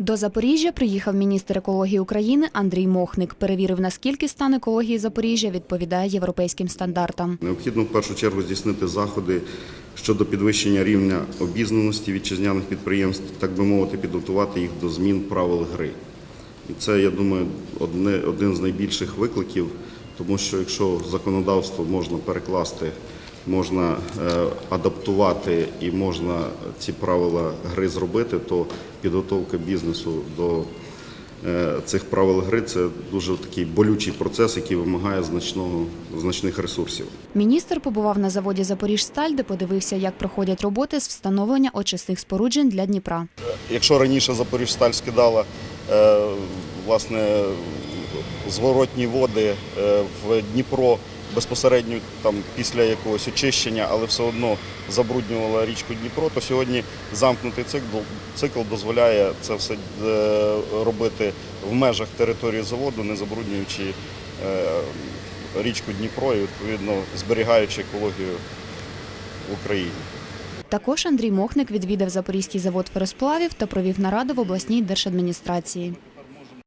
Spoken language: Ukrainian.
До Запоріжжя приїхав міністр екології України Андрій Мохник. Перевірив, наскільки стан екології Запоріжжя відповідає європейським стандартам. Необхідно в першу чергу здійснити заходи щодо підвищення рівня обізнаності вітчизняних підприємств, так би мовити, підготувати їх до змін правил гри. І це, я думаю, одне, один з найбільших викликів, тому що якщо законодавство можна перекласти, можна е, адаптувати і можна ці правила гри зробити, то підготовка бізнесу до е, цих правил гри це дуже такий болючий процес, який вимагає значного, значних ресурсів. Міністр побував на заводі Запоріжсталь, де подивився, як проходять роботи з встановлення очисних споруджень для Дніпра. Якщо раніше Запоріжсталь скидала е, власне зворотні води в Дніпро безпосередньо там після якогось очищення, але все одно забруднювала річку Дніпро, то сьогодні замкнутий цикл, цикл дозволяє це все е, робити в межах території заводу, не забруднюючи е, річку Дніпро і відповідно зберігаючи екологію в Україні. Також Андрій Мохник відвідав Запорізький завод феросплавів та провів нараду в обласній держадміністрації.